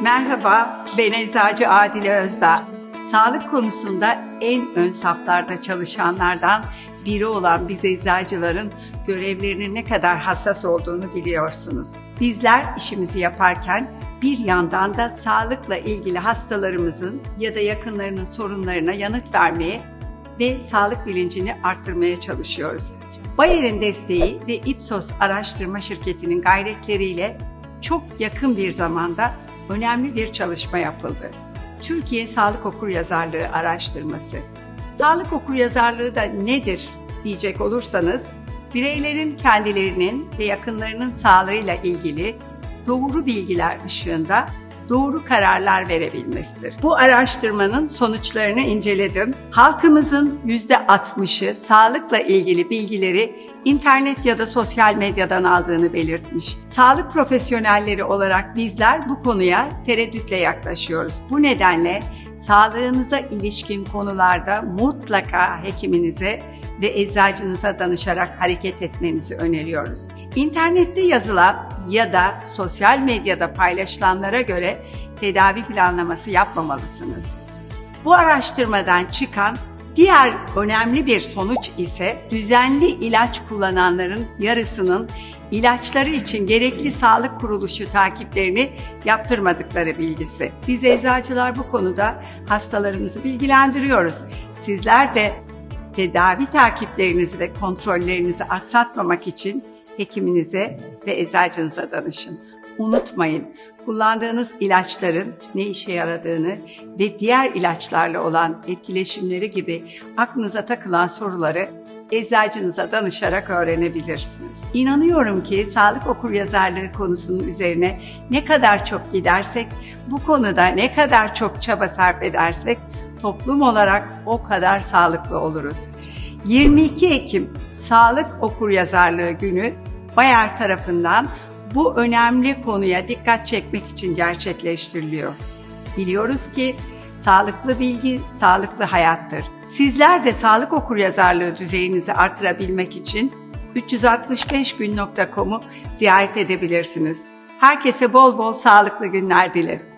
Merhaba, ben Eczacı Adile Özdağ. Sağlık konusunda en ön saflarda çalışanlardan biri olan biz eczacıların görevlerinin ne kadar hassas olduğunu biliyorsunuz. Bizler işimizi yaparken bir yandan da sağlıkla ilgili hastalarımızın ya da yakınlarının sorunlarına yanıt vermeye ve sağlık bilincini arttırmaya çalışıyoruz. Bayer'in desteği ve Ipsos araştırma şirketinin gayretleriyle çok yakın bir zamanda önemli bir çalışma yapıldı. Türkiye Sağlık Okuryazarlığı Araştırması. Sağlık okuryazarlığı da nedir diyecek olursanız, bireylerin kendilerinin ve yakınlarının sağlığıyla ilgili doğru bilgiler ışığında doğru kararlar verebilmesidir. Bu araştırmanın sonuçlarını inceledim. Halkımızın %60'ı sağlıkla ilgili bilgileri internet ya da sosyal medyadan aldığını belirtmiş. Sağlık profesyonelleri olarak bizler bu konuya tereddütle yaklaşıyoruz. Bu nedenle sağlığınıza ilişkin konularda mutlaka hekiminize ve eczacınıza danışarak hareket etmenizi öneriyoruz. İnternette yazılan ya da sosyal medyada paylaşılanlara göre tedavi planlaması yapmamalısınız. Bu araştırmadan çıkan diğer önemli bir sonuç ise düzenli ilaç kullananların yarısının ilaçları için gerekli sağlık kuruluşu takiplerini yaptırmadıkları bilgisi. Biz eczacılar bu konuda hastalarımızı bilgilendiriyoruz. Sizler de tedavi takiplerinizi ve kontrollerinizi aksatmamak için hekiminize ve eczacınıza danışın. Unutmayın, kullandığınız ilaçların ne işe yaradığını ve diğer ilaçlarla olan etkileşimleri gibi aklınıza takılan soruları eczacınıza danışarak öğrenebilirsiniz. İnanıyorum ki sağlık okuryazarlığı konusunun üzerine ne kadar çok gidersek, bu konuda ne kadar çok çaba sarf edersek toplum olarak o kadar sağlıklı oluruz. 22 Ekim Sağlık Okuryazarlığı Günü Bayer tarafından bu önemli konuya dikkat çekmek için gerçekleştiriliyor. Biliyoruz ki sağlıklı bilgi sağlıklı hayattır. Sizler de sağlık okuryazarlığı düzeyinizi artırabilmek için 365gün.com'u ziyaret edebilirsiniz. Herkese bol bol sağlıklı günler dilerim.